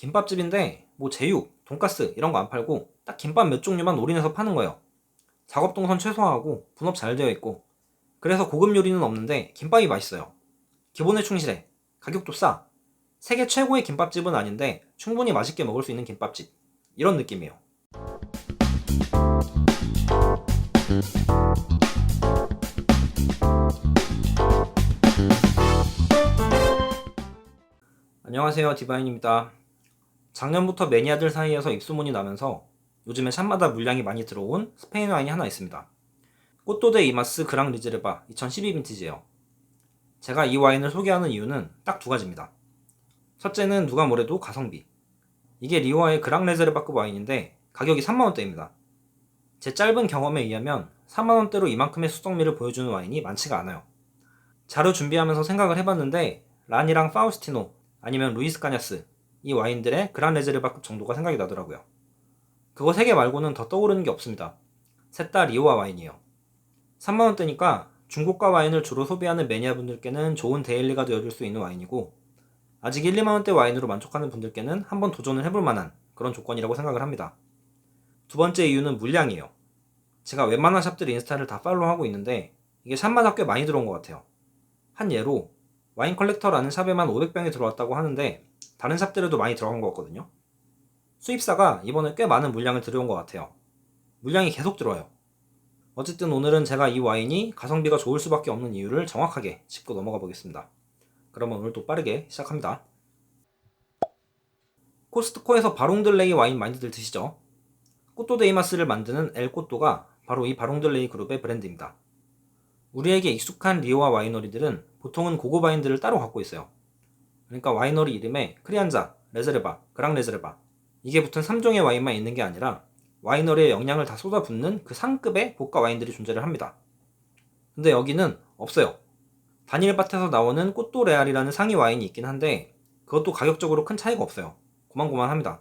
김밥집인데 뭐 제육, 돈가스 이런 거 안 팔고 딱 김밥 몇 종류만 올인해서 파는 거예요. 작업 동선 최소화하고 분업 잘 되어 있고 그래서 고급 요리는 없는데 김밥이 맛있어요. 기본에 충실해. 가격도 싸. 세계 최고의 김밥집은 아닌데 충분히 맛있게 먹을 수 있는 김밥집. 이런 느낌이에요. 안녕하세요. 디바인입니다. 작년부터 매니아들 사이에서 입소문이 나면서 요즘에 샵마다 물량이 많이 들어온 스페인 와인이 하나 있습니다. 꽃도데 이마스 그랑 리제르바 2012 빈티지예요. 제가 이 와인을 소개하는 이유는 딱 두 가지입니다. 첫째는 누가 뭐래도 가성비. 이게 리오아의 그랑 레제르바급 와인인데 가격이 3만원대입니다. 제 짧은 경험에 의하면 4만원대로 이만큼의 수성미를 보여주는 와인이 많지가 않아요. 자료 준비하면서 생각을 해봤는데 란이랑 파우스티노 아니면 루이스 까냐스 이 와인들의 그란 레제르바급 정도가 생각이 나더라고요. 그거 세개 말고는 더 떠오르는 게 없습니다. 셋 다 리오아 와인이에요. 3만원대니까 중고가 와인을 주로 소비하는 매니아분들께는 좋은 데일리가 되어줄 수 있는 와인이고 아직 1, 2만원대 와인으로 만족하는 분들께는 한번 도전을 해볼 만한 그런 조건이라고 생각을 합니다. 두 번째 이유는 물량이에요. 제가 웬만한 샵들 인스타를 다 팔로우하고 있는데 이게 샵마다 꽤 많이 들어온 것 같아요. 한 예로 와인 컬렉터라는 샵에만 500병이 들어왔다고 하는데 다른 샵들에도 많이 들어간 것 같거든요. 수입사가 이번에 꽤 많은 물량을 들여온 것 같아요. 물량이 계속 들어와요. 어쨌든 오늘은 제가 이 와인이 가성비가 좋을 수밖에 없는 이유를 정확하게 짚고 넘어가 보겠습니다. 그러면 오늘도 빠르게 시작합니다. 코스트코에서 바롱들레이 와인 많이들 드시죠? 꽃도데이마스를 만드는 엘꽃도가 바로 이 바롱들레이 그룹의 브랜드입니다. 우리에게 익숙한 리오와 와이너리들은 보통은 고급 와인들을 따로 갖고 있어요. 그러니까 와이너리 이름에 크리안자, 레제르바, 그랑 레제르바 이게 붙은 3종의 와인만 있는 게 아니라 와이너리의 영양을 다 쏟아붓는 그 상급의 고가 와인들이 존재를 합니다. 근데 여기는 없어요. 단일밭에서 나오는 꽃도 레알이라는 상위 와인이 있긴 한데 그것도 가격적으로 큰 차이가 없어요. 고만고만합니다.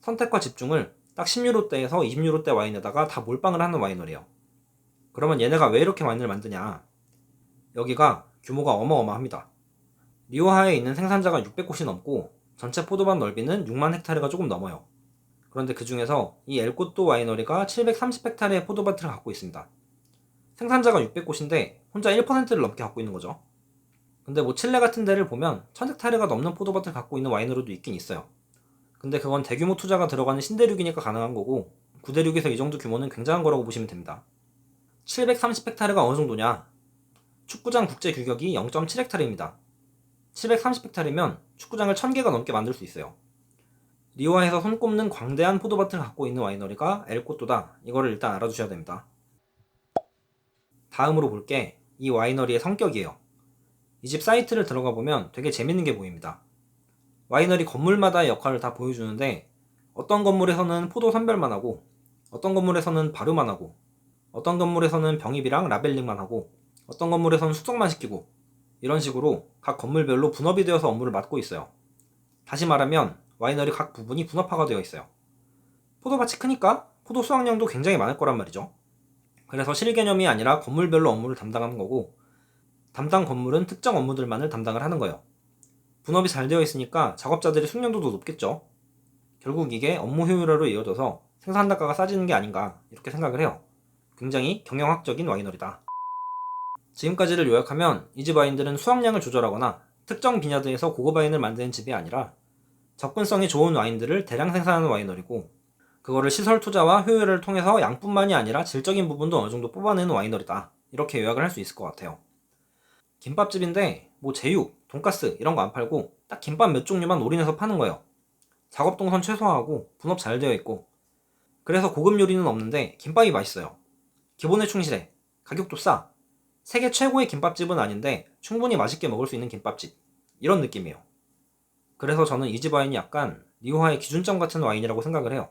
선택과 집중을 딱 10유로대에서 20유로대 와인에다가 다 몰빵을 하는 와이너리예요. 그러면 얘네가 왜 이렇게 와인을 만드냐? 여기가 규모가 어마어마합니다. 리오하에 있는 생산자가 600곳이 넘고 전체 포도밭 넓이는 6만 헥타르가 조금 넘어요. 그런데 그 중에서 이 엘코또 와이너리가 730헥타르의 포도밭을 갖고 있습니다. 생산자가 600곳인데 혼자 1%를 넘게 갖고 있는 거죠. 근데 뭐 칠레 같은 데를 보면 1000헥타르가 넘는 포도밭을 갖고 있는 와이너리도 있긴 있어요. 근데 그건 대규모 투자가 들어가는 신대륙이니까 가능한 거고 구대륙에서 이 정도 규모는 굉장한 거라고 보시면 됩니다. 730헥타르가 어느 정도냐? 축구장 국제 규격이 0.7헥타르입니다. 730헥타르면 축구장을 1000개가 넘게 만들 수 있어요. 리오아에서 손꼽는 광대한 포도밭을 갖고 있는 와이너리가 엘코토다. 이거를 일단 알아두셔야 됩니다. 다음으로 볼 게 이 와이너리의 성격이에요. 이 집 사이트를 들어가 보면 되게 재밌는 게 보입니다. 와이너리 건물마다의 역할을 다 보여주는데 어떤 건물에서는 포도 선별만 하고 어떤 건물에서는 발효만 하고 어떤 건물에서는 병입이랑 라벨링만 하고 어떤 건물에서는 숙성만 시키고 이런 식으로 각 건물별로 분업이 되어서 업무를 맡고 있어요. 다시 말하면 와이너리 각 부분이 분업화가 되어 있어요. 포도밭이 크니까 포도 수확량도 굉장히 많을 거란 말이죠. 그래서 실 개념이 아니라 건물별로 업무를 담당하는 거고 담당 건물은 특정 업무들만을 담당을 하는 거예요. 분업이 잘 되어 있으니까 작업자들의 숙련도도 높겠죠. 결국 이게 업무 효율화로 이어져서 생산 단가가 싸지는 게 아닌가 이렇게 생각을 해요. 굉장히 경영학적인 와이너리다. 지금까지를 요약하면 이집 와인들은 수확량을 조절하거나 특정 비냐드에서 고급 와인을 만드는 집이 아니라 접근성이 좋은 와인들을 대량 생산하는 와이너리고 그거를 시설 투자와 효율을 통해서 양뿐만이 아니라 질적인 부분도 어느 정도 뽑아내는 와이너리다. 이렇게 요약을 할 수 있을 것 같아요. 김밥집인데 뭐 제육, 돈가스 이런 거 안 팔고 딱 김밥 몇 종류만 올인해서 파는 거예요. 작업 동선 최소화하고 분업 잘 되어 있고 그래서 고급 요리는 없는데 김밥이 맛있어요. 기본에 충실해. 가격도 싸. 세계 최고의 김밥집은 아닌데 충분히 맛있게 먹을 수 있는 김밥집. 이런 느낌이에요. 그래서 저는 이 집 와인이 약간 리오하의 기준점 같은 와인이라고 생각을 해요.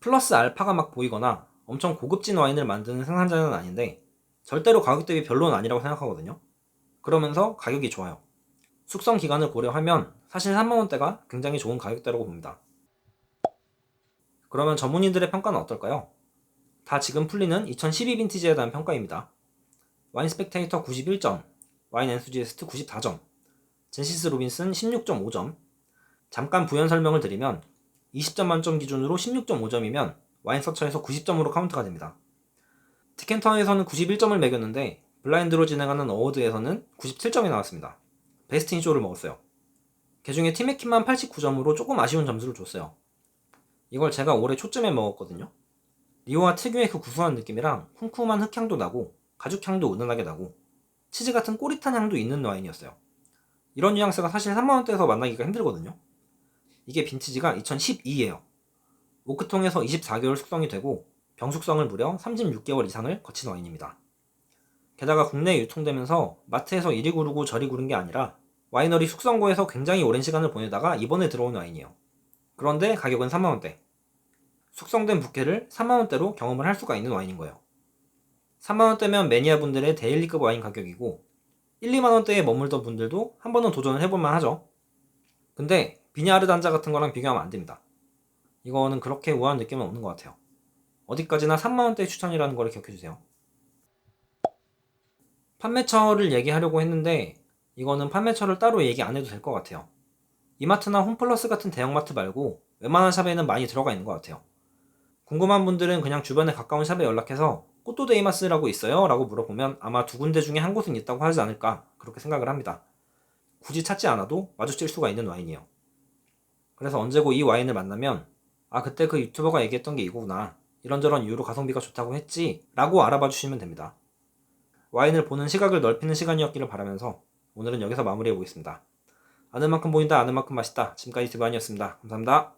플러스 알파가 막 보이거나 엄청 고급진 와인을 만드는 생산자는 아닌데 절대로 가격 대비 별로는 아니라고 생각하거든요. 그러면서 가격이 좋아요. 숙성 기간을 고려하면 사실 3만원대가 굉장히 좋은 가격대라고 봅니다. 그러면 전문인들의 평가는 어떨까요? 다 지금 풀리는 2012 빈티지에 대한 평가입니다. 와인 스펙테이터 91점, 와인 엔수지에스트 94점, 젠시스 로빈슨 16.5점, 잠깐 부연 설명을 드리면 20점 만점 기준으로 16.5점이면 와인 서처에서 90점으로 카운트가 됩니다. 티켄터에서는 91점을 매겼는데 블라인드로 진행하는 어워드에서는 97점이 나왔습니다. 베스트 인 쇼를 먹었어요. 개중에 티메킨만 89점으로 조금 아쉬운 점수를 줬어요. 이걸 제가 올해 초쯤에 먹었거든요. 리오와 특유의 그 구수한 느낌이랑 쿰쿰한 흙향도 나고 가죽 향도 은은하게 나고 치즈 같은 꼬릿한 향도 있는 와인이었어요. 이런 뉘앙스가 사실 3만원대에서 만나기가 힘들거든요. 이게 빈티지가 2012예요. 오크통에서 24개월 숙성이 되고 병숙성을 무려 36개월 이상을 거친 와인입니다. 게다가 국내에 유통되면서 마트에서 이리 구르고 저리 구른 게 아니라 와이너리 숙성고에서 굉장히 오랜 시간을 보내다가 이번에 들어온 와인이에요. 그런데 가격은 3만원대. 숙성된 부케를 3만원대로 경험을 할 수가 있는 와인인 거예요. 3만원대면 매니아분들의 데일리급 와인 가격이고 1, 2만원대에 머물던 분들도 한 번은 도전을 해볼만 하죠. 근데 비냐르 단자 같은 거랑 비교하면 안 됩니다. 이거는 그렇게 우아한 느낌은 없는 것 같아요. 어디까지나 3만원대 추천이라는 걸 기억해주세요. 판매처를 얘기하려고 했는데 이거는 판매처를 따로 얘기 안 해도 될 것 같아요. 이마트나 홈플러스 같은 대형마트 말고 웬만한 샵에는 많이 들어가 있는 것 같아요. 궁금한 분들은 그냥 주변에 가까운 샵에 연락해서 꽃도데이마스라고 있어요? 라고 물어보면 아마 두 군데 중에 한 곳은 있다고 하지 않을까 그렇게 생각을 합니다. 굳이 찾지 않아도 마주칠 수가 있는 와인이에요. 그래서 언제고 이 와인을 만나면 아 그때 그 유튜버가 얘기했던 게 이거구나 이런저런 이유로 가성비가 좋다고 했지 라고 알아봐 주시면 됩니다. 와인을 보는 시각을 넓히는 시간이었기를 바라면서 오늘은 여기서 마무리해 보겠습니다. 아는 만큼 보인다 아는 만큼 맛있다 지금까지 디바니였습니다. 감사합니다.